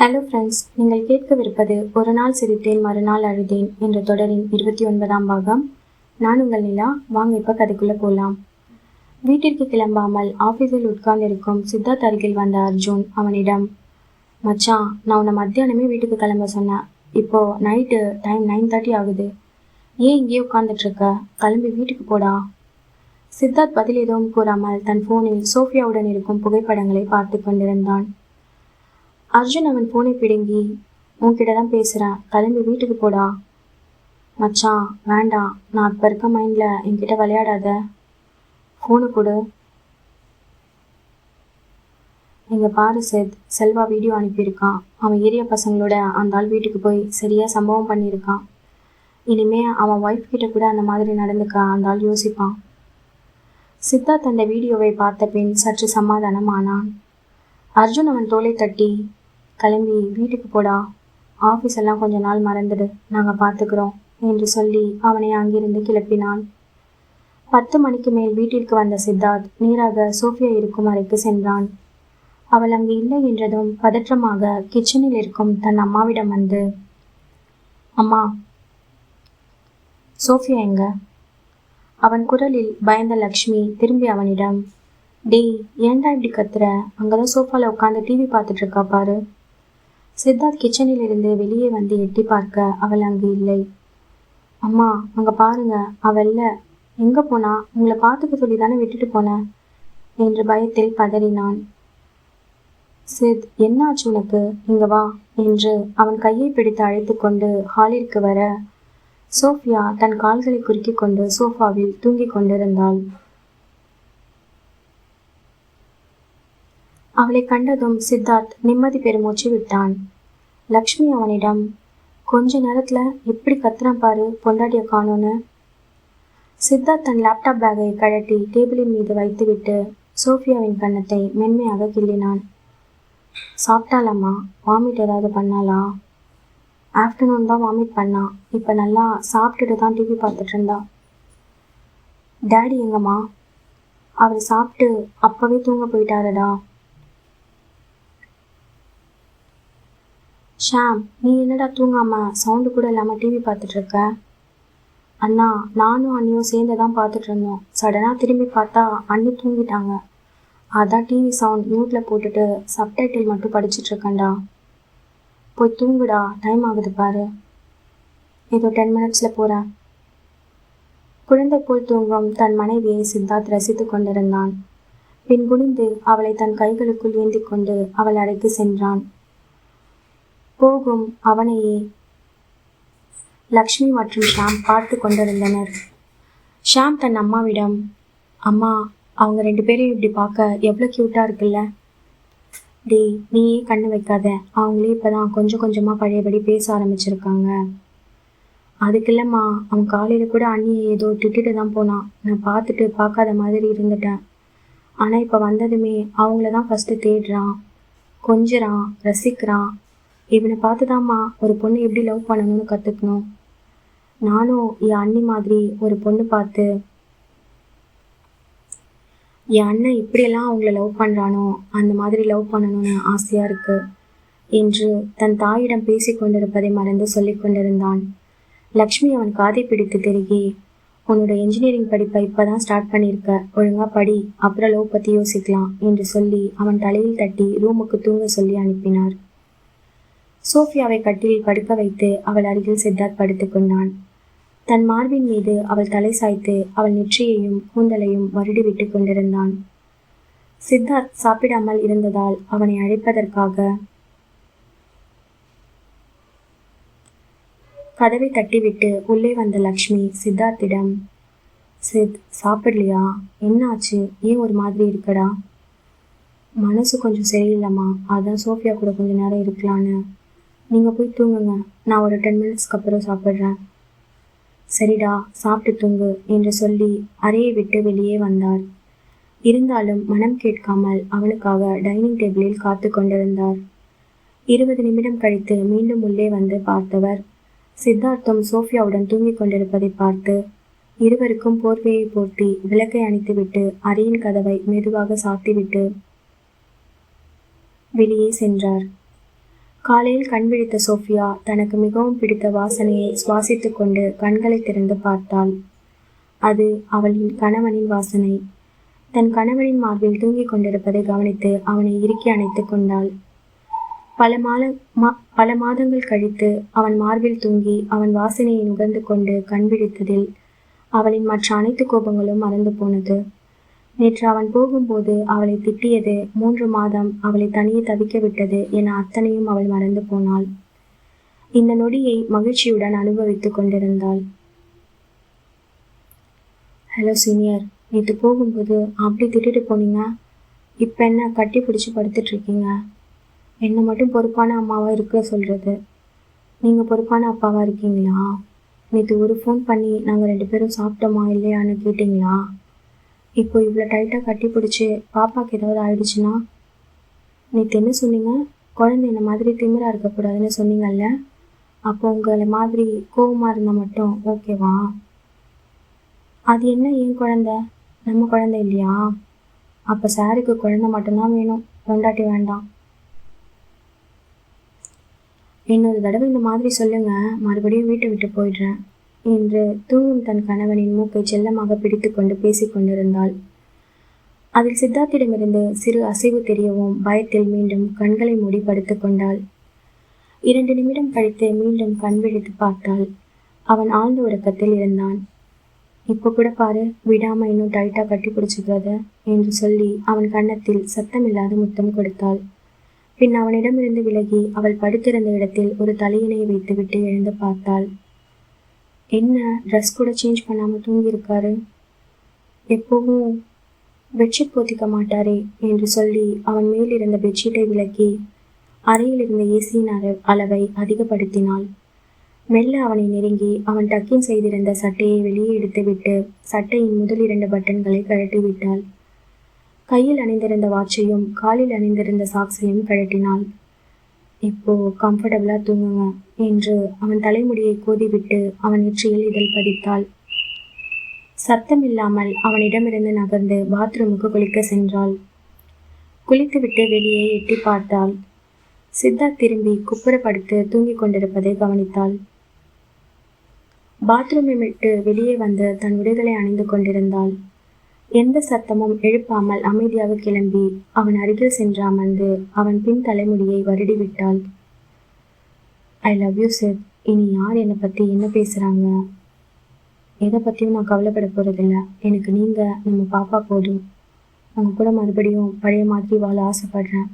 Hello friends நீங்கள் கேட்கவிருப்பது ஒரு நாள் சிரித்தேன் மறுநாள் அழுதேன் என்ற தொடரின் இருபத்தி ஒன்பதாம் பாகம். நான் உங்கள் நிலா வாங்க இப்போ கதைக்குள்ளே போகலாம் வீட்டிற்கு கிளம்பாமல் ஆஃபீஸில் உட்கார்ந்திருக்கும் சித்தார்த் அருகில் வந்த அர்ஜுன் அவனிடம் மச்சான் நான் உன்னை மத்தியானமே வீட்டுக்கு கிளம்ப சொன்னேன். இப்போது நைட்டு டைம் நைன் தேர்ட்டி ஆகுது. ஏன் இங்கேயே உட்காந்துட்ருக்க கிளம்பி வீட்டுக்கு போடா. சித்தார்த் பதில் எதுவும் கூறாமல் தன் ஃபோனில் சோஃபியாவுடன் இருக்கும் புகைப்படங்களை பார்த்து கொண்டிருந்தான். அர்ஜுன் அவன் ஃபோனை பிடுங்கி உன்கிட்ட தான் பேசுகிறேன் கிளம்பி வீட்டுக்கு போடா. மச்சான் வேண்டாம். நான் இப்போ இருக்க மைண்டில் என்கிட்ட விளையாடாத. ஃபோனு கொடு. இங்கே பாரு சேத். செல்வா வீடியோ அனுப்பியிருக்கான். அவன் ஏரியா பசங்களோட அந்த ஆள் வீட்டுக்கு போய் சரியாக சம்பவம் பண்ணியிருக்கான். இனிமே அவன் ஒய்ஃப் கிட்ட கூட அந்த மாதிரி நடந்துக்க அந்த ஆள் யோசிப்பான். சித்தார்த் அந்த வீடியோவை பார்த்த பின் சற்று சமாதானம் ஆனான். அர்ஜுன் அவன் தோலை தட்டி கிளம்பி வீட்டுக்கு போடா. ஆஃபீஸ் எல்லாம் கொஞ்ச நாள் மறந்துடு. நாங்கள் பார்த்துக்கிறோம் என்று சொல்லி அவனை அங்கிருந்து கிளப்பினான். பத்து மணிக்கு மேல் வீட்டிற்கு வந்த சித்தார்த் நேராக சோஃபியா இருக்கும் அறைக்கு சென்றான். அவள் அங்கு இல்லை என்றதும் பதற்றமாக கிச்சனில் இருக்கும் தன் அம்மாவிடம் வந்து அம்மா சோஃபியா எங்க? அவன் குரலில் பயந்த லக்ஷ்மி திரும்பி அவனிடம் டேய் ஏன்டா இப்படி கத்துற? அங்கதான் சோஃபால உட்காந்து டிவி பார்த்துட்டு இருக்கா பாரு. சித்தார்த் கிச்சனில் இருந்து வெளியே வந்து எட்டி பார்க்க அவள் அங்கு இல்லை. அம்மா அங்க பாருங்க அவள்ல எங்க போனா? உங்களை பார்த்துக்க சொல்லி தானே விட்டுட்டு போனேன் என்று பயத்தில் பதறினான். சித் என்னாச்சு உனக்கு? இங்க வா என்று அவன் கையை பிடித்து அழைத்து கொண்டு ஹாலிற்கு வர சோஃபியா தன் கால்களை குறுக்கிக் கொண்டு சோஃபாவில் தூங்கிக் கொண்டிருந்தாள். அவளை கண்டதும் சித்தார்த் நிம்மதி பெருமூச்சு விட்டான். லக்ஷ்மி அவனிடம் கொஞ்ச நேரத்தில் எப்படி கத்துறான் பாரு பொண்டாட்டிய காணோன்னு. சித்தார்த் தன் லேப்டாப் பேக்கை கழட்டி டேபிளின் மீது வைத்துவிட்டு சோஃபியாவின் கன்னத்தை மென்மையாக கிள்ளினான். சாப்பிட்டாலாம்மா? வாமிட் ஏதாவது பண்ணாளா ஆஃப்டர்நூன் தான் வாமிட் பண்ணான் இப்போ நல்லா சாப்பிட்டுட்டு தான் டிவி பார்த்துட்டு இருந்தா. டேடி எங்கம்மா? அவர் சாப்பிட்டு அப்போவே தூங்க போயிட்டாரடா. ஷாம் நீ என்னடா தூங்காம சவுண்டு கூட இல்லாமல் டிவி பார்த்துட்டு இருக்க? அண்ணா நானும் அண்ணியும் சேர்ந்து தான் பார்த்துட்டு இருந்தோம். சடனாக திரும்பி பார்த்தா அண்ணி தூங்கிட்டாங்க. அதான் டிவி சவுண்ட் மியூட்டில் போட்டுட்டு சப்டைட்டில் மட்டும் படிச்சிட்டு இருக்கேன்டா. போய் தூங்குடா டைம் ஆகுது பாரு. ஏதோ டென் மினிட்ஸில் போகிறேன் குழந்தை போல் தூங்கும் தன் மனைவியை சித்தார்த் ரசித்து கொண்டிருந்தான். பின் குனிந்து அவளை தன் கைகளுக்குள் ஏந்தி கொண்டு அவள் அறைக்கு சென்றான். போகும் அவனையே. லக்ஷ்மி மற்றும் ஷாம் பார்த்து கொண்டிருந்தனர். ஷாம் தன் அம்மாவிடம் அம்மா அவங்க ரெண்டு பேரையும் இப்படி பார்க்க எவ்வளோ க்யூட்டாக இருக்குல்ல? டே நீயே கண்ணு வைக்காத. அவங்களே இப்போதான் கொஞ்சம் கொஞ்சமாக பழையபடி பேச ஆரம்பிச்சிருக்காங்க. அதுக்கு இல்லைம்மா அவன் காலையில் கூட அண்ணியை ஏதோ திட்டிட்டு தான் போனான். நான் பார்த்துட்டு பார்க்காத மாதிரி இருந்துட்டேன். ஆனால் இப்போ வந்ததுமே அவங்கள தான் ஃபஸ்ட்டு தேடுறான். கொஞ்சறான் ரசிக்கிறான். இவனை பார்த்துதாம்மா ஒரு பொண்ணு எப்படி லவ் பண்ணணும்னு கற்றுக்கணும் நானும் என் அண்ணி மாதிரி ஒரு பொண்ணு பார்த்து என் அண்ணன் இப்படியெல்லாம் அவங்கள லவ் பண்ணுறானோ அந்த மாதிரி லவ் பண்ணணும்னு ஆசையாக இருக்குது என்று தன் தாயிடம் பேசி கொண்டிருப்பதை மறந்து சொல்லி கொண்டிருந்தான். லக்ஷ்மி அவன் காதை பிடித்து திருகி உன்னோட இன்ஜினியரிங் படிப்பை இப்போ தான் ஸ்டார்ட் பண்ணியிருக்க ஒழுங்காக படி அப்புறம் லவ் பற்றி யோசிக்கலாம் என்று சொல்லி அவன் தலையில் தட்டி ரூமுக்கு தூங்க சொல்லி அனுப்பினார். சோஃபியாவை கட்டிலில் படுக்க வைத்து அவள் அருகில் சித்தார்த் படுத்துக் கொண்டான். தன் மார்பின் மீது அவள் தலை சாய்த்து அவள் நெற்றியையும் கூந்தலையும் வருடி விட்டு கொண்டிருந்தான். சித்தார்த் சாப்பிடாமல் இருந்ததால் அவனை அழைப்பதற்காக கதவை தட்டிவிட்டு உள்ளே வந்த லக்ஷ்மி சித்தார்த்திடம் சித் சாப்பிடலையா? என்னாச்சு? ஏன் ஒரு மாதிரி இருக்கடா? மனசு கொஞ்சம் சரியில்லைம்மா. அதான் சோஃபியா கூட கொஞ்ச நேரம் இருக்கலான்னு. நீங்கள் போய் தூங்குங்க. நான் ஒரு டென் மினிட்ஸ்க்கு அப்புறம் சாப்பிட்றேன். சரிடா சாப்பிட்டு தூங்கு என்று சொல்லி அறையை விட்டு வெளியே வந்தார். இருந்தாலும் மனம் கேட்காமல் அவளுக்காக டைனிங் டேபிளில் காத்து கொண்டிருந்தார். இருபது நிமிடம் கழித்து மீண்டும் உள்ளே வந்து பார்த்தவர் சித்தார்த்தம் சோஃபியாவுடன் தூங்கிக் கொண்டிருப்பதை பார்த்து இருவருக்கும் போர்வையை போர்த்தி விளக்கை அணைத்துவிட்டு அறையின் கதவை மெதுவாக சாத்திவிட்டு வெளியே சென்றார். காலையில் கண் விழித்த சோஃபியா தனக்கு மிகவும் பிடித்த வாசனையை சுவாசித்து கொண்டு கண்களை திறந்து பார்த்தாள். அது அவளின் கணவனின் வாசனை. தன் கணவனின் மார்பில் தூங்கிக் கொண்டிருப்பதை கவனித்து அவனை இறுக்கி அணைத்துக் கொண்டாள். பல மாத மா பல மாதங்கள் கழித்து அவன் மார்பில் தூங்கி அவன் வாசனையை நுகர்ந்து கொண்டு கண் விழித்ததில் அவளின் மற்ற அனைத்து கோபங்களும் மறந்து போனது. நேற்று அவன் போகும்போது அவளை திட்டியது. மூன்று மாதம் அவளை தனியே தவிக்க விட்டது என அத்தனையும் அவள் மறந்து போனாள். இந்த நொடியை மகிழ்ச்சியுடன் அனுபவித்துக் கொண்டிருந்தாள். ஹலோ சீனியர் நேற்று போகும்போது அப்படி திட்டிட்டு போனீங்க. இப்போ என்ன கட்டி பிடிச்சி படுத்துட்டு இருக்கீங்க? என்னை மட்டும் பொறுப்பான அம்மாவாக இருக்க சொல்கிறது நீங்கள் பொறுப்பான அப்பாவாக இருக்கீங்களா? நேற்று ஒரு ஃபோன் பண்ணி நாங்கள் ரெண்டு பேரும் சாப்பிட்டோமா இல்லையான்னு கேட்டிங்களா? இப்போ இவ்வளோ டைட்டாக கட்டி பிடிச்சி பாப்பாவுக்கு ஏதாவது ஆயிடுச்சுன்னா? நேற்று என்ன சொன்னீங்க? குழந்தை என்ன மாதிரி திமிராக இருக்கக்கூடாதுன்னு சொன்னீங்கல்ல? அப்போ உங்களை மாதிரி கோவமாக இருந்தால் மட்டும் ஓகேவா அது என்ன என் குழந்தை? நம்ம குழந்தை இல்லையா? அப்போ சாருக்கு குழந்தை மட்டும்தான் வேணும். கொண்டாட்டி வேண்டாம். இன்னொரு தடவை இந்த மாதிரி சொல்லுங்க. மறுபடியும் வீட்டை விட்டு போயிடுறேன். என்று தூங்கும் தன் கணவனின் மூக்கை செல்லமாக பிடித்து கொண்டு பேசிக் கொண்டிருந்தாள். அதில் சித்தார்த்திடமிருந்து சிறு அசைவு தெரியவும் பயத்தில் மீண்டும் கண்களை மூடி படுத்துக் கொண்டாள். இரண்டு நிமிடம் கழித்து மீண்டும் கண் விழித்து பார்த்தாள். அவன் ஆழ்ந்த உறக்கத்தில் இருந்தான். இப்போ கூட பாரு விடாம இன்னும் டைட்டா கட்டி பிடிச்சிக்கிறத என்று சொல்லி அவன் கன்னத்தில் சத்தமில்லாத முத்தம் கொடுத்தாள். பின் அவனிடமிருந்து விலகி அவள் படுத்திருந்த இடத்தில் ஒரு தலையினை வைத்துவிட்டு எழுந்து பார்த்தாள். என்ன ட்ரெஸ் கூட சேஞ்ச் பண்ணாமல் தூங்கியிருக்காரு எப்போவும் பெட்ஷீட் போத்திக்க மாட்டாரே என்று சொல்லி அவன் மேல் இருந்த பெட்ஷீட்டை விலக்கி அறையில் இருந்த ஏசியின் அளவை அதிகப்படுத்தினாள். மெல்ல அவனை நெருங்கி அவன் டக்கின் செய்திருந்த சட்டையை வெளியே எடுத்துவிட்டு சட்டையின் முதல் இரண்டு பட்டன்களை கழட்டி விட்டாள். கையில் அணிந்திருந்த வாட்சையும் காலில் அணிந்திருந்த சாக்ஸையும் கழட்டினாள். இப்போ கம்ஃபர்டபுளாக தூங்குங்க என்று அவன் தலைமுடியை கோதிவிட்டு அவன் நெற்றியில் இதழ் பதித்தாள். சத்தமில்லாமல் அவனிடமிருந்து நகர்ந்து பாத்ரூமுக்கு குளிக்க சென்றாள். குளித்துவிட்டு வெளியே எட்டி பார்த்தாள். சித்தார்த் திரும்பி குப்புறப்படுத்து தூங்கிக் கொண்டிருப்பதை கவனித்தாள். பாத்ரூமை விட்டு வெளியே வந்து தன் உடைகளை அணிந்து கொண்டிருந்தாள். எந்த சத்தமும் எழுப்பாமல் அமைதியாக கிளம்பி அவன் அருகில் சென்று அமர்ந்து அவன் பின் தலைமுடியை வருடிவிட்டாள். ஐ லவ் யூ சார் இனி யார் என்னை பற்றி என்ன பேசுகிறாங்க எதை பற்றியும் நான் கவலைப்பட போகிறதில்ல எனக்கு நீங்கள் நம்ம பாப்பா போதும். உங்கள் கூட மறுபடியும் பழைய மாதிரி வாழ ஆசைப்படுறேன்.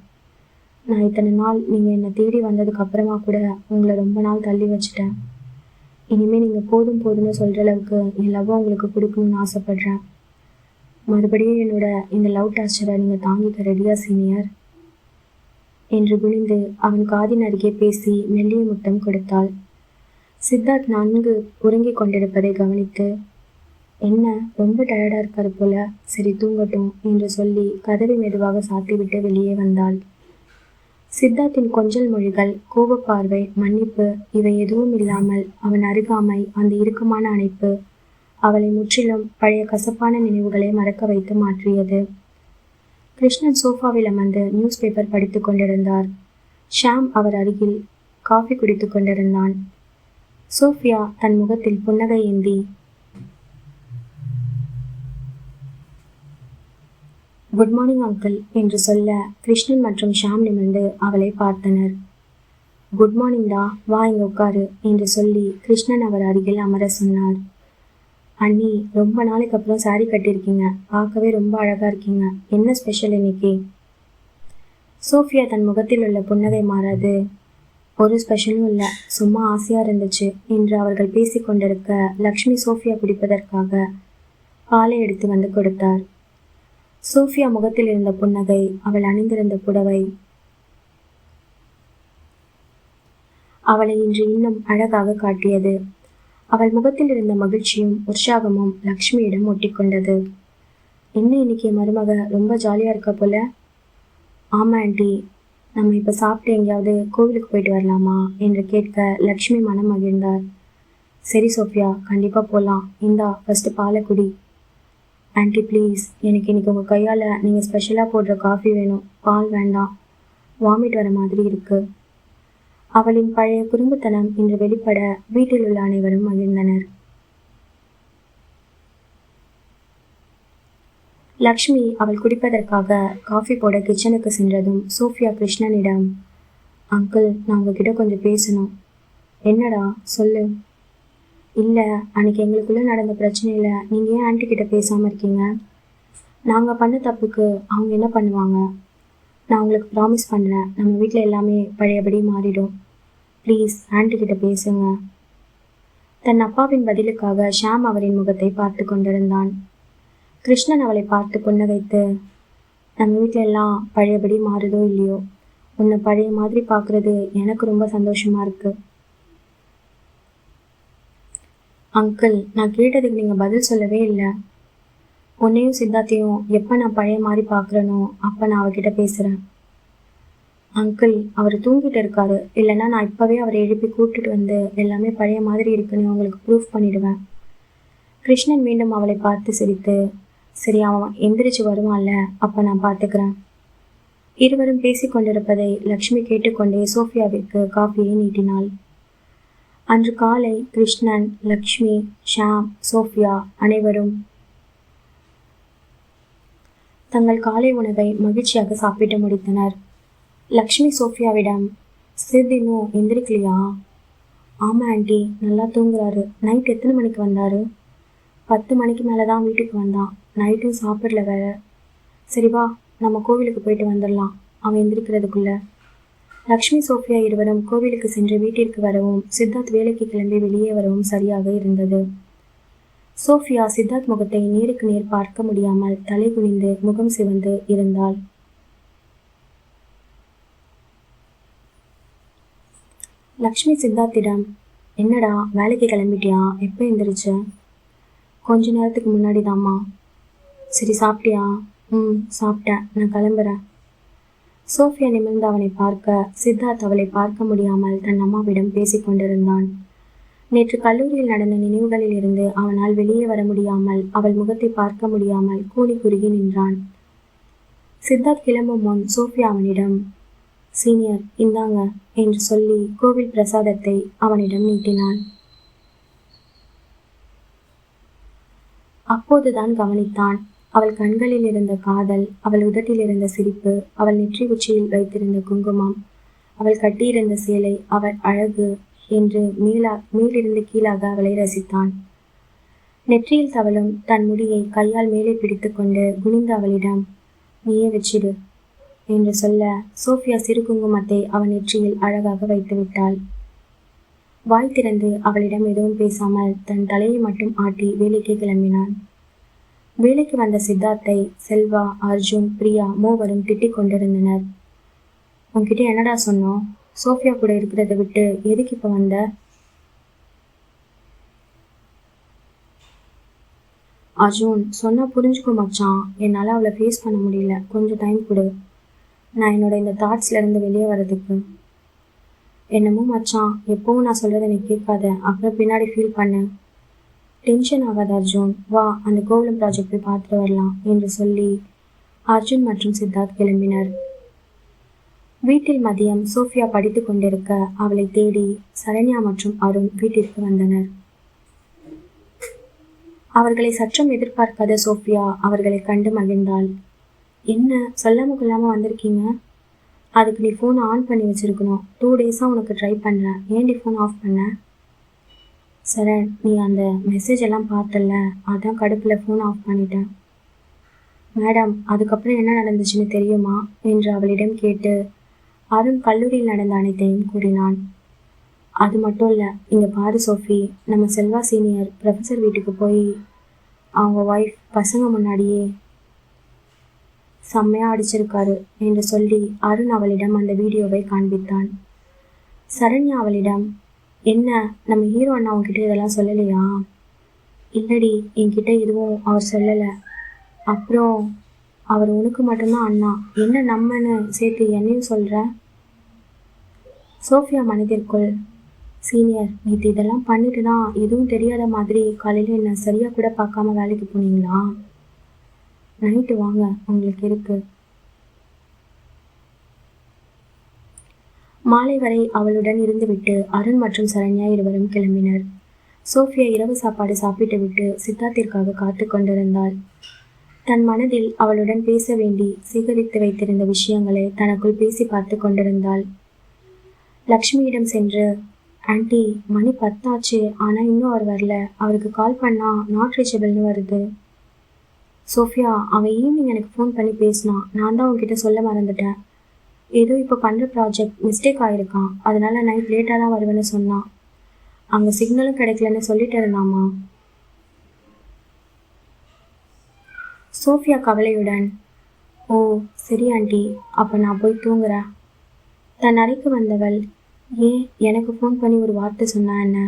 நான் இத்தனை நாள் நீங்கள் என்னை தேடி வந்ததுக்கு அப்புறமா கூட உங்களை ரொம்ப நாள் தள்ளி வச்சுட்டேன். இனிமேல் நீங்கள் போதும் போதும்னு சொல்கிற அளவுக்கு என் லவ்வை உங்களுக்கு கொடுக்கணும்னு ஆசைப்பட்றேன். மறுபடியும் என்னோட இந்த லவ் டார்ச்சரை நீங்கள் தாங்கிக்க ரெடியா சீனியர் என்று குனிந்து அவன் காதின் அருகே பேசி மெல்லிய முத்தம் கொடுத்தாள். சித்தார்த் நன்கு உறங்கிக் கொண்டிருப்பதை கவனித்து என்ன ரொம்ப டயர்டாக இருக்காரு போல? சரி தூங்கட்டும் என்று சொல்லி கதவை மெதுவாக சாத்திவிட்டு வெளியே வந்தாள். சித்தார்த்தின் கொஞ்சல் மொழிகள் கோபப்பார்வை மன்னிப்பு இவை எதுவும் இல்லாமல் அவன் அருகாமை அந்த இறுக்கமான அணைப்பு அவளை முற்றிலும் பழைய கசப்பான நினைவுகளை மறக்க வைத்து மாற்றியது. கிருஷ்ணன் சோஃபாவில் அமர்ந்து நியூஸ் பேப்பர் படித்துக் கொண்டிருந்தார். ஷாம் அவர் அருகில் காஃபி குடித்துக் கொண்டிருந்தான். சோஃபியா தன் முகத்தில் புன்னகை ஏந்தி குட் மார்னிங் அங்கிள் என்று சொல்ல கிருஷ்ணன் மற்றும் ஷாம் நிமிர்ந்து அவளை பார்த்தனர். குட் மார்னிங் டா வா இங்க உட்காரு என்று சொல்லி கிருஷ்ணன் அவர் அருகில் அமர சொன்னார். அண்ணி ரொம்ப நாளைக்கு அப்புறம் சாரி கட்டியிருக்கீங்க. பார்க்கவே ரொம்ப அழகாக இருக்கீங்க. என்ன ஸ்பெஷல் இன்னைக்கு? சோஃபியா தன் முகத்தில் உள்ள புன்னகை மாறாது. ஒரு ஸ்பெஷலும் இல்லை. சும்மா ஆசையாக இருந்துச்சு. என்று அவர்கள் பேசி கொண்டிருக்க லக்ஷ்மி சோஃபியா குடிப்பதற்காக பாலை எடுத்து வந்து கொடுத்தார். சோஃபியா முகத்தில் இருந்த புன்னகை அவள் அணிந்திருந்த புடவை அவளை இன்று இன்னும் அழகாக காட்டியது. அவள் முகத்தில் இருந்த மகிழ்ச்சியும் உற்சாகமும் லக்ஷ்மியிடம் ஒட்டிக்கொண்டது என்ன இன்னைக்கு மருமக ரொம்ப ஜாலியாக இருக்க போல? ஆமாம் ஆண்டி. நம்ம இப்போ சாப்பிட்டு எங்கேயாவது கோவிலுக்கு போயிட்டு வரலாமா? என்று கேட்க லக்ஷ்மி மனம் மகிழ்ந்தார் சரி சோஃபியா கண்டிப்பாக போகலாம் இந்தா ஃபஸ்ட்டு பாலை குடி ஆண்டி ப்ளீஸ் எனக்கு இன்னைக்கு உங்கள் கையால் நீங்கள் ஸ்பெஷலாக போடுற காஃபி வேணும். பால் வேண்டாம். வாமிட் வர மாதிரி இருக்குது அவளின் பழைய குறும்புத்தனம் இன்று வெளிப்பட வீட்டில் உள்ள அனைவரும் மகிழ்ந்தனர். லக்ஷ்மி அவள் குடிப்பதற்காக காஃபி போட கிச்சனுக்கு சென்றதும் சோஃபியா கிருஷ்ணனிடம் அங்கிள் நான் உங்ககிட்ட கொஞ்சம் பேசணும். என்னடா? சொல்லு. இல்லை அன்னைக்கு எங்களுக்குள்ளே நடந்த பிரச்சனையில் நீங்கள் ஏன் ஆண்டி கிட்ட பேசாமல் இருக்கீங்க? நாங்கள் பண்ண தப்புக்கு அவங்க என்ன பண்ணுவாங்க? நான் உங்களுக்கு ப்ராமிஸ் பண்ணுறேன் நம்ம வீட்டில் எல்லாமே பழையபடி மாறிடும். ப்ளீஸ் ஆண்டி கிட்ட பேசுங்க. தன் அப்பாவின் பதிலுக்காக ஷாம் அவரின் முகத்தை பார்த்து கொண்டிருந்தான். கிருஷ்ணன் அவளை பார்த்து புன்னகைத்து நம்ம வீட்டில எல்லாம் பழையபடி மாறுதோ இல்லையோ? உன்னை பழைய மாதிரி பார்க்குறது எனக்கு ரொம்ப சந்தோஷமா இருக்கு. அங்கிள் நான் கேட்டதுக்கு நீங்கள் பதில் சொல்லவே இல்லை. உன்னையும் சித்தார்த்தையும் எப்போ நான் பழைய மாதிரி பார்க்குறேனோ அப்போ நான் அவகிட்ட பேசுகிறேன் அங்கிள் அவர் தூங்கிட்டு இருக்காரு. இல்லைன்னா நான் இப்போவே அவரை எழுப்பி கூப்பிட்டுட்டு வந்து எல்லாமே பழைய மாதிரி இருக்குன்னு உங்களுக்கு ப்ரூஃப் பண்ணிடுவேன். கிருஷ்ணன் மீண்டும் அவளை பார்த்து சிரித்து சரி அவன் எந்திரிச்சு வருவான்ல அப்போ நான் பார்த்துக்கிறேன் இருவரும் பேசிக் கொண்டிருப்பதை லக்ஷ்மி கேட்டுக்கொண்டே சோஃபியாவிற்கு காஃபியை நீட்டினாள். அன்று காலை கிருஷ்ணன் லக்ஷ்மி ஷாம் சோஃபியா அனைவரும் தங்கள் காலை உணவை மகிழ்ச்சியாக சாப்பிட்டு முடித்தனர். லக்ஷ்மி சோஃபியாவிடம் சித் எந்திரிக்கலையா? ஆமாம் ஆண்டி. நல்லா தூங்குறாரு. நைட் எத்தனை மணிக்கு வந்தார்? பத்து மணிக்கு மேலே தான் வீட்டுக்கு வந்தான். நைட்டும் சாப்பிடல வேற. சரி வா நம்ம கோவிலுக்கு போயிட்டு வந்துடலாம். அவன் எந்திரிக்கிறதுக்குள்ள. லக்ஷ்மி சோஃபியா இருவரும் கோவிலுக்கு சென்று வீட்டிற்கு வரவும் சித்தார்த் வேலைக்கு கிளம்பி வெளியே வரவும் சரியாக இருந்தது. சோஃபியா சித்தார்த் முகத்தை நேருக்கு நேர் பார்க்க முடியாமல் தலை குனிந்து முகம் சிவந்து இருந்தாள். லக்ஷ்மி சித்தார்த்திடம் என்னடா வேலைக்கு கிளம்பிட்டியா? எப்போ எந்திரிச்ச? கொஞ்ச நேரத்துக்கு முன்னாடி தாம்மா சரி சாப்பிட்டியா? ம் சாப்பிட்டேன். நான் கிளம்புறேன். சோஃபியா நிமிர்ந்து அவனை பார்க்க சித்தார்த் அவளை பார்க்க முடியாமல் தன் அம்மாவிடம் பேசிக்கொண்டிருந்தான் நேற்று கல்லூரியில் நடந்த நினைவுகளில் இருந்து அவனால் வெளியே வர முடியாமல் அவள் முகத்தை பார்க்க முடியாமல் கூனி குறுகி நின்றான். சித்தார்த் கிளம்பும் முன் சோஃபியா அவனிடம் சீனியர் இந்தாங்க என்று சொல்லி கோவில் பிரசாதத்தை அவனிடம் நீட்டினான். அப்போதுதான் கவனித்தான் அவள் கண்களில் இருந்த காதல் அவள் உதட்டில் இருந்த சிரிப்பு அவள் நெற்றி உச்சியில் வைத்திருந்த குங்குமம் அவள் கட்டியிருந்த சேலை அவள் அழகு என்று மேலா மேலிருந்து கீழாக அவளை ரசித்தான். நெற்றியில் தவளும் தன் முடியை கையால் மேலே பிடித்துக்கொண்டு குனிந்த அவளிடம் நீயே வச்சிடு என்று சொல்ல சோஃபியா சிறு குங்குமத்தை அவன் நெற்றியில் அழகாக வைத்து விட்டாள் வாய் திறந்து அவளிடம் எதுவும் பேசாமல் தன் தலையை மட்டும் ஆட்டி வேலைக்கு கிளம்பினான். வேலைக்கு வந்த சித்தார்த்தை செல்வா அர்ஜுன் பிரியா மூவரும் திட்டிக் கொண்டிருந்தனர். உன்கிட்ட என்னடா சொன்னோம்? சோஃபியா கூட இருக்கிறத விட்டு எதுக்கு இப்போ வந்த? அர்ஜுன் சொன்னா புரிஞ்சுக்கோ மச்சான். என்னால் அவளை ஃபேஸ் பண்ண முடியல. கொஞ்சம் டைம் கொடு. நான் என்னோட இந்த தாட்ஸ்ல இருந்து வெளியே வர்றதுக்கு. என்னமோ மச்சான் எப்பவும் நான் சொல்றதை நீ கேட்காத. அப்புறம் பின்னாடி ஃபீல் பண்ணேன் டென்ஷன் ஆகாத அர்ஜுன். வா அந்த கோவிலம் ப்ராஜெக்ட் போய் பார்த்துட்டு வரலாம் என்று சொல்லி அர்ஜுன் மற்றும் சித்தார்த் கிளம்பினர். வீட்டில் மதியம் சோஃபியா படித்து கொண்டிருக்க அவளை தேடி சரண்யா மற்றும் அருண் வீட்டிற்கு வந்தனர். அவர்களை சற்றும் எதிர்பார்க்காத சோஃபியா அவர்களை கண்டு மகிழ்ந்தாள். என்ன? சொல்லாமல் கொள்ளாமல் வந்திருக்கீங்க? அதுக்கு நீ ஃபோனை ஆன் பண்ணி வச்சுருக்கணும். டூ டேஸாக உனக்கு ட்ரை பண்ணுறேன் ஏன்டி ஃபோன் ஆஃப் பண்ண? சரண் நீ அந்த மெசேஜ் எல்லாம் பார்த்தல அதான் கடுப்பில் ஃபோன் ஆஃப் பண்ணிட்டேன். மேடம் அதுக்கப்புறம் என்ன நடந்துச்சுன்னு தெரியுமா? என்று அவளிடம் கேட்டு அருண் கல்லூரியில் நடந்த அனைத்தையும் கூறினான். அது மட்டும் இல்லை இங்கே பாரு சோஃபி. நம்ம செல்வா சீனியர் ப்ரொஃபஸர் வீட்டுக்கு போய் அவங்க ஒய்ஃப் பசங்க முன்னாடியே செம்மையாக அடிச்சிருக்காரு என்று சொல்லி அருண் அவளிடம் அந்த வீடியோவை காண்பித்தான். சரண்யா அவளிடம் என்ன நம்ம ஹீரோ அண்ணா அவங்ககிட்ட இதெல்லாம் சொல்லலையா? இல்லடி என்கிட்ட எதுவும் அவர் சொல்லலை. அப்புறம் அவர் உனக்கு மட்டும்தான் அண்ணா. என்ன நம்மன்னு சேர்த்து என்னையும் சொல்கிற சோஃபியா மனதிற்குள் சீனியர் நேற்று இதெல்லாம் பண்ணிட்டு தான் எதுவும் தெரியாத மாதிரி காலையில் என்ன சரியாக கூட பார்க்காம வேலைக்கு போனீங்களா? நைட்டு வாங்க உங்களுக்கு இருக்கு. மாலை வரை அவளுடன் இருந்துவிட்டு அருண் மற்றும் சரண்யா இருவரும் கிளம்பினர். சோஃபியா இரவு சாப்பாடு சாப்பிட்டு விட்டு சித்தார்த்திற்காக காத்து கொண்டிருந்தாள். தன் மனதில் அவளுடன் பேச வேண்டி சேகரித்து வைத்திருந்த விஷயங்களை தனக்குள் பேசி பார்த்து கொண்டிருந்தாள். லக்ஷ்மியிடம் சென்று ஆன்ட்டி மணி பத்தாச்சு ஆனால் இன்னும் அவர் வரல. அவருக்கு கால் பண்ணா நாட் ரீச்சபிள்னு வருது. சோஃபியா அவன் ஈவினிங் எனக்கு ஃபோன் பண்ணி பேசினான். நான் தான் உன்கிட்ட சொல்ல மறந்துட்டேன். ஏதோ இப்போ பண்ணுற ப்ராஜெக்ட் மிஸ்டேக் ஆகிருக்கான் அதனால நைட் லேட்டாக தான் வருவேன்னு சொன்னான். அங்கே சிக்னலும் கிடைக்கலன்னு சொல்லிட்டு இருந்தாமா? சோஃபியா கவலையுடன் ஓ சரி ஆண்டி அப்போ நான் போய் தூங்குறேன். தன் அறைக்கு வந்தவள் ஏன் எனக்கு ஃபோன் பண்ணி ஒரு வார்த்தை சொன்னா என்ன?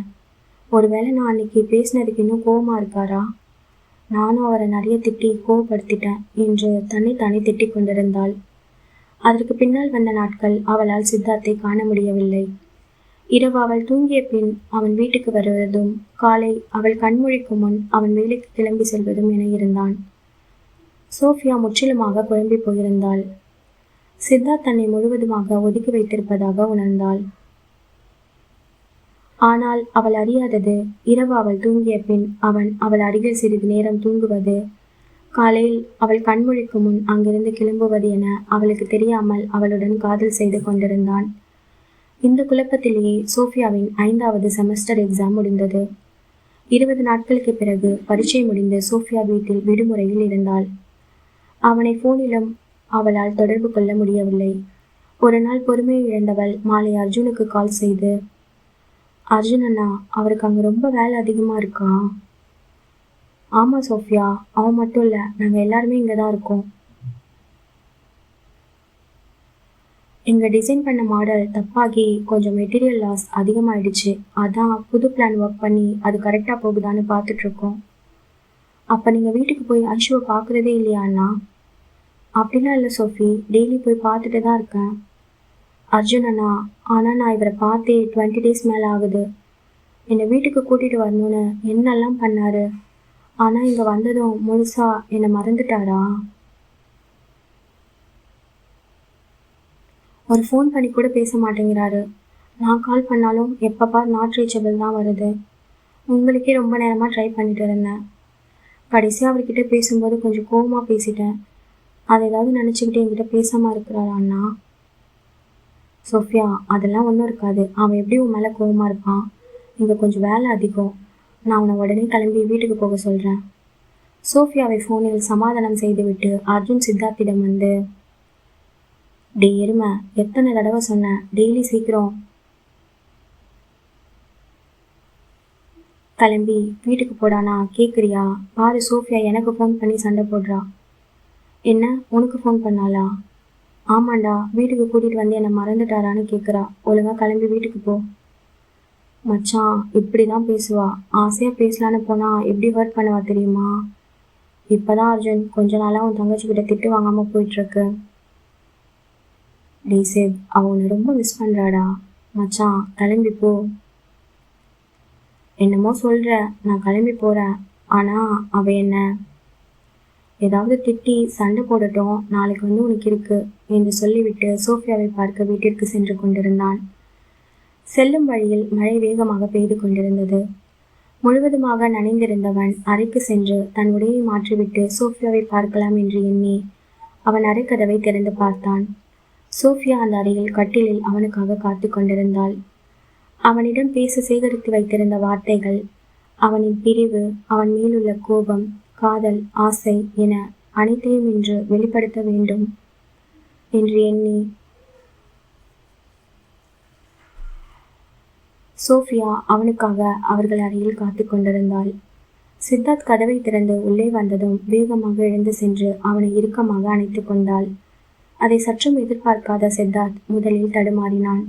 ஒருவேளை நான் அன்னைக்கு பேசினதுக்கு இன்னும் கோவமாக இருக்காரா? நானும் அவரை நிறைய திட்டி கோவப்படுத்திட்டேன் என்று தன்னை தானே திட்டிக் கொண்டிருந்தாள். அதற்கு பின்னால் வந்த நாட்கள் அவளால் சித்தார்த்தை காண முடியவில்லை. இரவு அவள் தூங்கிய பின் அவன் வீட்டுக்கு வருவதும் காலை அவள் கண்மொழிக்கும் முன் அவன் வேலைக்கு கிளம்பி செல்வதும் என இருந்தான். சோஃபியா முற்றிலுமாக குழம்பி போயிருந்தாள். சித்தார்த் தன்னை முழுவதுமாக ஒதுக்கி வைத்திருப்பதாக உணர்ந்தாள். ஆனால் அவள் அறியாதது. இரவு அவள் தூங்கிய பின் அவன் அவள் அருகில் சிறிது நேரம் தூங்குவது. காலையில் அவள் கண்மொழிக்கு முன் அங்கிருந்து கிளம்புவது என அவளுக்கு தெரியாமல் அவளுடன் காதல் செய்து கொண்டிருந்தான். இந்த குழப்பத்திலேயே சோஃபியாவின் ஐந்தாவது செமஸ்டர் எக்ஸாம் முடிந்தது. இருபது நாட்களுக்கு பிறகு பரீட்சை முடிந்து சோஃபியா வீட்டில் விடுமுறையில் இருந்தாள். அவனை போனிலும் அவளால் தொடர்பு கொள்ள முடியவில்லை. ஒரு நாள் பொறுமையை இழந்தவள் மாலை அர்ஜுனுக்கு கால் செய்து அர்ஜுன் அண்ணா அவருக்கு அங்கே ரொம்ப வேலை அதிகமாக இருக்கா? ஆமாம் சோஃபியா. அவன் மட்டும் இல்லை நாங்கள் எல்லாருமே இங்கே தான் இருக்கோம். எங்கள் டிசைன் பண்ண மாடல் தப்பாகி கொஞ்சம் மெட்டீரியல் லாஸ் அதிகமாயிடுச்சு. அதான் புது பிளான் ஒர்க் பண்ணி அது கரெக்டாக போகுதான்னு பார்த்துட்ருக்கோம். அப்போ நீங்கள் வீட்டுக்கு போய் ஐஷுவை பார்க்குறதே இல்லையா அண்ணா? அப்படிலாம் இல்லை சோஃபி. டெய்லி போய் பார்த்துட்டு தான் இருக்கேன். அர்ஜுனனா ஆனால் நான் இவரை பார்த்தே டுவெண்ட்டி டேஸ் மேலே ஆகுது. என்னை வீட்டுக்கு கூட்டிகிட்டு வரணும்னு என்னெல்லாம் பண்ணாரு? ஆனால் இங்கே வந்ததும் முழுசா என்னை மறந்துட்டாரா? ஒரு ஃபோன் பண்ணி கூட பேச மாட்டேங்கிறாரு. நான் கால் பண்ணாலும் எப்பப்பா நாட் ரீச்சபிள் தான் வருது. உங்களுக்கே ரொம்ப நேரமாக ட்ரை பண்ணிட்டு இருந்தேன். கடைசியாக அவர்கிட்ட பேசும்போது கொஞ்சம் கோவமாக பேசிட்டேன். அதை ஏதாவது நினச்சிக்கிட்டு என்கிட்ட பேசாமல் இருக்கிறாரா அண்ணா? சோஃபியா அதெல்லாம் ஒன்றும் இருக்காது. அவன் எப்படி உன் மேலே கோவமாக இருப்பான்? இங்கே கொஞ்சம் வேலை அதிகம். நான் உன்னை உடனே கிளம்பி வீட்டுக்கு போக சொல்கிறேன் சோஃபியாவை ஃபோனில் சமாதானம் செய்துவிட்டு அர்ஜுன் சித்தார்த்திடம் வந்து டே எருமை எத்தனை தடவை சொன்னேன் டெய்லி சீக்கிரம். கிளம்பி வீட்டுக்கு போடானா? கேட்குறியா பாரு சோஃபியா எனக்கு ஃபோன் பண்ணி சண்டை போடுறா. என்ன? உனக்கு ஃபோன் பண்ணாளா? ஆமாண்டா வீட்டுக்கு கூட்டிகிட்டு வந்து என்னை மறந்துட்டாரான்னு கேட்குறா ஒழுங்காக கிளம்பி வீட்டுக்கு போ. மச்சான் இப்படி தான் பேசுவா. ஆசையாக பேசலான்னு போனால் எப்படி ஹர்ட் பண்ணுவா தெரியுமா? இப்போ தான் அர்ஜுன் கொஞ்ச நாளாக உன் தங்கச்சிக்கிட்ட திட்டு வாங்காமல் போயிட்டுருக்கு. டீசேவ் அவனை ரொம்ப மிஸ் பண்ணுறாடா மச்சான் கிளம்பி போ. என்னமோ சொல்கிற நான் கிளம்பி போகிறேன் ஆனால் அவள் என்ன? ஏதாவது திட்டி சண்டை போடட்டும் நாளைக்கு வந்து உனக்கு இருக்கு என்று சொல்லிவிட்டு சோஃபியாவை பார்க்க வீட்டிற்கு சென்று கொண்டிருந்தான். செல்லும் வழியில் மழை வேகமாக பெய்து கொண்டிருந்தது. முழுவதுமாக நனைந்திருந்தவன் அறைக்கு சென்று தன் உடையை மாற்றிவிட்டு சோஃபியாவை பார்க்கலாம் என்று எண்ணி அவன் அறைக்கதவை திறந்து பார்த்தான். சோஃபியா அந்த அறையில் கட்டிலில் அவனுக்காக காத்து கொண்டிருந்தாள். அவனிடம் பேச சேகரித்து வைத்திருந்த வார்த்தைகள் அவனின் பிரிவு அவன் மேலுள்ள கோபம் காதல் ஆசை என அனைத்தையும் இன்று வெளிப்படுத்த வேண்டும் என்று எண்ணி சோஃபியா அவனுக்காக அவர்கள் அறையில் காத்து கொண்டிருந்தாள். சித்தார்த் கதவை திறந்து உள்ளே வந்ததும் வேகமாக எழுந்து சென்று அவனை இறுக்கமாக அணைத்து கொண்டாள். அதை சற்றும் எதிர்பார்க்காத சித்தார்த் முதலில் தடுமாறினான்.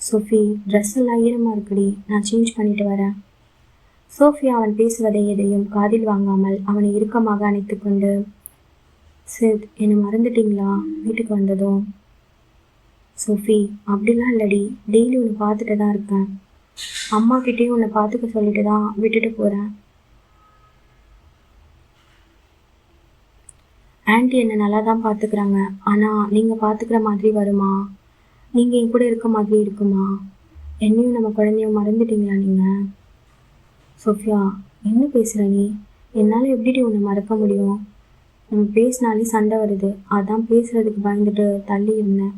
சோஃபி ட்ரெஸ் எல்லாம் ஈரமாக இருக்குடி. நான் சேஞ்ச் பண்ணிட்டு வரேன். சோஃபியா அவன் பேசுவதை எதையும் காதில் வாங்காமல் அவனை இறுக்கமாக அணைத்து கொண்டு சித் என்னை மறந்துட்டீங்களா? வீட்டுக்கு வந்ததும்? சோஃபி அப்படிலாம் இல்லடி. டெய்லி உன்னை பார்த்துட்டு தான் இருக்கேன் அம்மா கிட்டேயும் உன்னை பார்த்துக்க சொல்லிட்டு தான் விட்டுட்டு போகிறேன் ஆண்டி என்னை நல்லா தான் பார்த்துக்கிறாங்க. ஆனால் நீங்கள் பார்த்துக்கிற மாதிரி வருமா? நீங்கள் என் கூட இருக்க மாதிரி இருக்குமா? என்னையும் நம்ம குழந்தையும் மறந்துட்டீங்களா நீங்கள் சோஃபியா என்ன பேசுகிற நீ? என்னால் எப்படி உன்னை மறக்க முடியும்? நம்ம பேசினாலே சண்டை வருது. அதான் பேசுறதுக்கு பயந்துட்டு தள்ளி இருந்தேன்.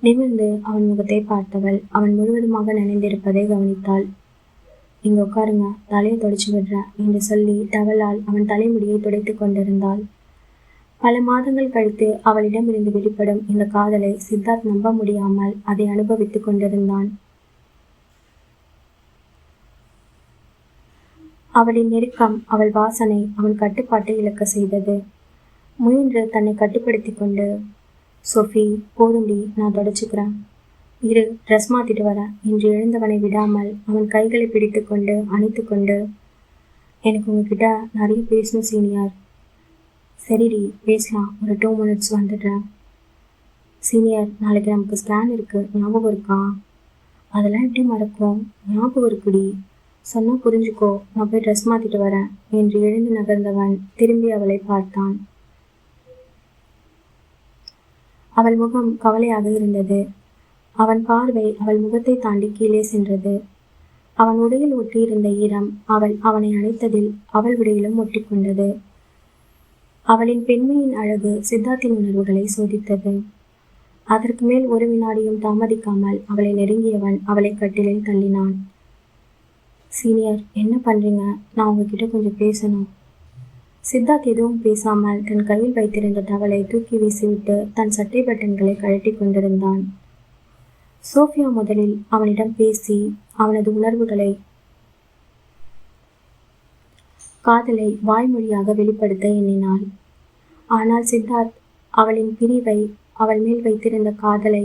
நிமிர்ந்து அவன் முகத்தை பார்த்தவள் அவன் முழுவதுமாக நினைந்திருப்பதை கவனித்தாள். இங்க உட்காருங்க. தலையை தொடச்சி விடுறேன் என்று சொல்லி டவலால் அவன் தலைமுடியை துடைத்து கொண்டிருந்தாள். பல மாதங்கள் கழித்து அவளிடமிருந்து வெளிப்படும் இந்த காதலை சித்தார்த் நம்ப முடியாமல் அதை அனுபவித்துக் கொண்டிருந்தான். அவளின் நெருக்கம் அவள் வாசனை அவன் கட்டுப்பாட்டை இழக்க செய்தது. முயன்று தன்னை கட்டுப்படுத்தி கொண்டு சோஃபி போதுண்டி நான் தொடச்சிக்கிறேன். இரு ட்ரெஸ் மாத்திட்டு வரேன் என்று எழுந்தவனை விடாமல் அவன் கைகளை பிடித்து கொண்டு அணைத்து கொண்டு எனக்கு உங்ககிட்ட நிறைய பேசணும் சீனியர். சரிடி பேசலாம். ஒரு டூ மினிட்ஸ் வந்துடுறேன். சீனியர் நாளைக்கு நமக்கு ஸ்கேன் இருக்குது ஞாபகம் இருக்கா? அதெல்லாம் எப்படி மறக்கும்? ஞாபகம் இருக்குடி. சொன்னா புரிஞ்சுக்கோ நான் போய் ட்ரெஸ் மாத்திட்டு வரேன் என்று எழுந்து நகர்ந்தவன் திரும்பி அவளை பார்த்தான். அவள் முகம் கவலையாக இருந்தது. அவன் பார்வை அவள் முகத்தை தாண்டி கீழே சென்றது. அவன் உடையில் ஒட்டியிருந்த ஈரம் அவள் அவனை அணைத்ததில் அவள் உடையிலும் ஒட்டிக்கொண்டது. அவளின் பெண்மையின் அழகு சித்தார்த்தின் உணர்வுகளை சோதித்தது. அதற்கு மேல் ஒரு வினாடியும் தாமதிக்காமல் அவளை நெருங்கியவன் அவளை கட்டிலில் தள்ளினான். சீனியர் என்ன பண்றீங்க? நான் உங்ககிட்ட கொஞ்சம் பேசணும். சித்தார்த் எதுவும் பேசாமல் தன் கையில் வைத்திருந்த டவலை தூக்கி வீசிவிட்டு தன் சட்டை பட்டன்களை கழட்டி கொண்டிருந்தான். சோஃபியா முதலில் அவனிடம் பேசி அவனது உணர்வுகளை காதலை வாய்மொழியாக வெளிப்படுத்த எண்ணினாள். ஆனால் சித்தார்த் அவளின் பிரிவை அவள் மேல் வைத்திருந்த காதலை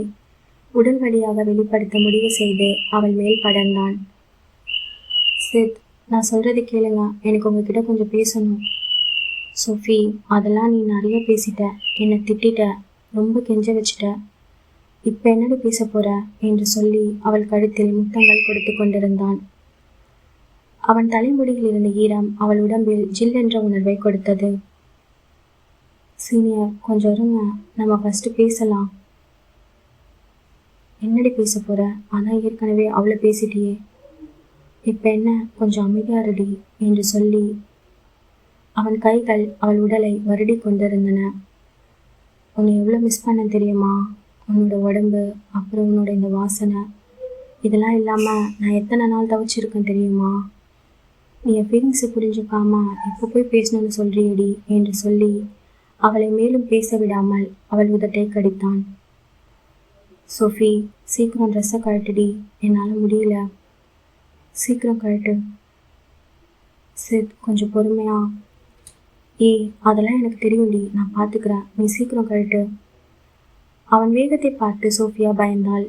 உடல் வழியாக வெளிப்படுத்த முடிவு செய்து அவள் மேல் படர்ந்தான். சித் நான் சொல்கிறது கேளுங்க. எனக்கு உங்ககிட்ட கொஞ்சம் பேசணும். சோஃபி அதெல்லாம் நீ நிறைய பேசிட்ட. என்னை திட்டிட்ட. ரொம்ப கெஞ்ச வச்சிட்ட. இப்போ என்னடி பேச போற? என்று சொல்லி அவள் கழுத்தில் முத்தங்கள் கொடுத்து கொண்டிருந்தான். அவன் தலைமுடியில் இருந்த ஈரம் அவள் உடம்பில் ஜில் என்ற உணர்வை கொடுத்தது. சீனியர் கொஞ்சம் இருங்க. நம்ம ஃபஸ்ட்டு பேசலாம். என்னடி பேச போகிற ஆனால் ஏற்கனவே அவளை பேசிட்டியே. இப்போ என்ன? கொஞ்சம் அமைதியா ரெடி என்று சொல்லி அவன் கைகள் அவள் உடலை வருடி கொண்டிருந்தன. உன்னை எவ்வளோ மிஸ் பண்ண தெரியுமா? உன்னோட உடம்பு அப்புறம் உன்னோட இந்த வாசனை. இதெல்லாம் இல்லாமல் நான் எத்தனை நாள் தவிச்சிருக்கேன் தெரியுமா? நீ என் ஃபீலிங்ஸை புரிஞ்சுக்காம இப்போ போய் பேசணும்னு சொல்றியடி என்று சொல்லி அவளை மேலும் பேச விடாமல் அவள் உதட்டை கடித்தான். சோஃபி சீக்கிரம் ட்ரெஸ்ஸை கழட்டுடி. என்னால் முடியல. சீக்கிரம் கழட்டு சித் கொஞ்சம் பொறுமையா. ஏய் அதெல்லாம் எனக்கு தெரியும்டி. நான் பார்த்துக்கிறேன் நீ சீக்கிரம் கழட்டு அவன் வேகத்தை பார்த்து சோஃபியா பயந்தாள்.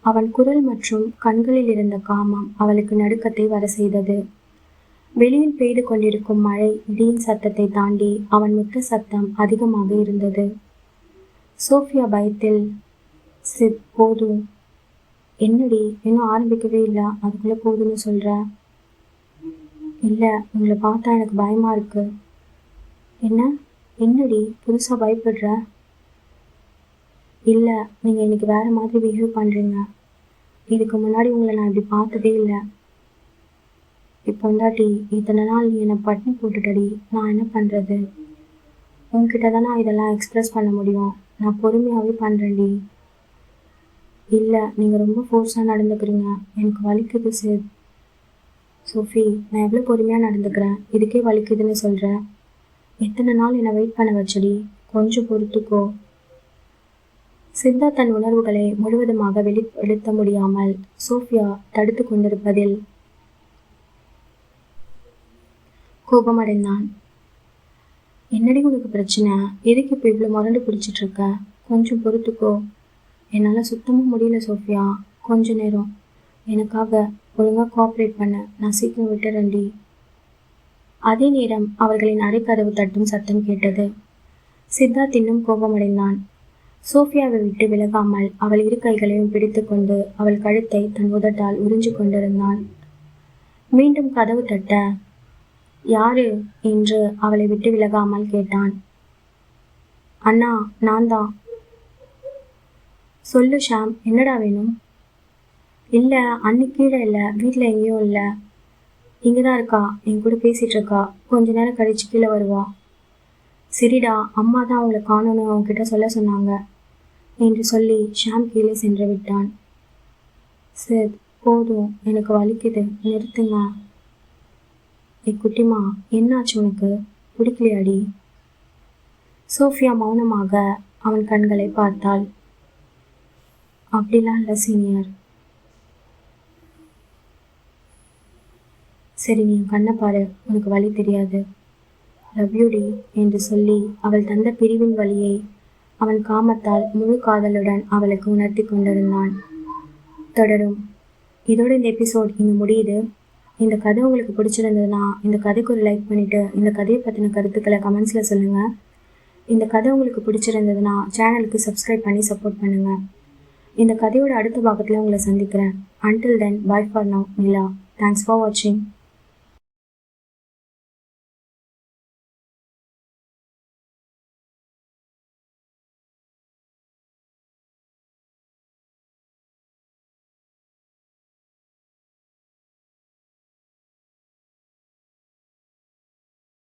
அவன் குரல் மற்றும் கண்களில் இருந்த காமம் அவளுக்கு நடுக்கத்தை வர செய்தது. வெளியில் பெய்து கொண்டிருக்கும் மழை இடியின் சத்தத்தை தாண்டி அவன் முத்த சத்தம் அதிகமாக இருந்தது. சோஃபியா பயத்தில் சித் போதும். என்னடி? இன்னும் ஆரம்பிக்கவே இல்லை. அதுக்குள்ளே போதும்னு சொல்கிற இல்லை உங்களை பார்த்தா எனக்கு பயமாக இருக்கு. என்ன? என்னடி? புதுசாக பயப்படுற? இல்லை நீங்கள் இன்னைக்கு வேறு மாதிரி பிஹேவ் பண்ணுறீங்க இதுக்கு முன்னாடி உங்களை நான் இப்படி பார்த்ததே இல்லை. இப்போ வந்தாட்டி இத்தனை நாள் நீ என்னை பட்னி போட்டுட்டடி. நான் என்ன பண்ணுறது உங்ககிட்ட தான் நான் இதெல்லாம் எக்ஸ்ப்ரெஸ் பண்ண முடியும். நான் பொறுமையாகவே பண்ணுறேன்டி இல்லை நீங்கள் ரொம்ப ஃபோர்ஸாக நடந்துக்கிறீங்க. எனக்கு வலிக்குது சார் சோஃபி நான் எவ்வளோ பொறுமையாக நடந்துக்கிறேன்? இதுக்கே வலிக்குதுன்னு சொல்கிறேன் எத்தனை நாள் என்னை வெயிட் பண்ண வச்சடி? கொஞ்சம் பொறுத்துக்கோ. சித்தா தன் உணர்வுகளை முழுவதுமாக வெளிப்படுத்த முடியாமல் சோஃபியா தடுத்து கொண்டிருப்பதில் கோபமடைந்தான். என்னடி உனக்கு பிரச்சனை? எதுக்கு இப்போ இவ்வளோ மறந்து பிடிச்சிட்டு இருக்க? கொஞ்சம் பொறுத்துக்கோ. என்னால் சுத்தமாக முடியல சோஃபியா. கொஞ்ச நேரம். எனக்காக ஒழுங்காக கோஆப்ரேட் பண்ண. நான் சீக்கிரம் விட்டுறேன்டி. அதே நேரம் அவர்களின் அரைக்கதவு தட்டும் சத்தம் கேட்டது. சித்தார்த் இன்னும் கோபமடைந்தான். சோஃபியாவை விட்டு விலகாமல் அவள் இரு கைகளையும் பிடித்துக்கொண்டு அவள் கழுத்தை தன் உதட்டால் உறிஞ்சு கொண்டிருந்தான். மீண்டும் கதவு தட்ட யாரு? என்று அவளை விட்டு விலகாமல் கேட்டான். அண்ணா நான் தான் சொல்லு ஷாம் என்னடா வேணும்? இல்லை அன்னைக்கு கீழே இல்லை வீட்டில் எங்கேயும் இல்லை. இங்கே தான் இருக்கா என் கூட பேசிகிட்டு இருக்கா கொஞ்ச நேரம் கழிச்சு கீழே வருவா. சரிடா அம்மா தான் அவங்கள காணணும்னு அவங்ககிட்ட சொல்ல சொன்னாங்க. என்று சொல்லி ஷாம் கீழே சென்று விட்டான். சரி போதும் எனக்கு வலிக்குது நிறுத்துங்க. ஏ குட்டிமா என்னாச்சு உனக்கு? பிடிக்கலையாடி? சோஃபியா மௌனமாக அவன் கண்களை பார்த்தாள். அப்படிலாம் இல்லை சீனியர் சரி நீ கண்ணை பாரு. உனக்கு வழி தெரியாது. லவ் யூடி என்று சொல்லி அவள் தந்த பிரிவின் வழியை அவன் காமத்தால் முழு காதலுடன் அவளுக்கு உணர்த்தி கொண்டிருந்தான். தொடரும். இதோட இந்த எபிசோட் இங்கே முடியுது. இந்த கதை உங்களுக்கு பிடிச்சிருந்ததுன்னா இந்த கதைக்கு ஒரு லைக் பண்ணிவிட்டு இந்த கதையை பற்றின கருத்துக்களை கமெண்ட்ஸில் சொல்லுங்கள் இந்த கதை உங்களுக்கு பிடிச்சிருந்ததுன்னா சேனலுக்கு சப்ஸ்கிரைப் பண்ணி சப்போர்ட் பண்ணுங்கள் இந்த கதையோட அடுத்த பாகத்தில் உங்களை சந்திக்கிறேன். Until then bye for now Nila thanks for வாட்சிங்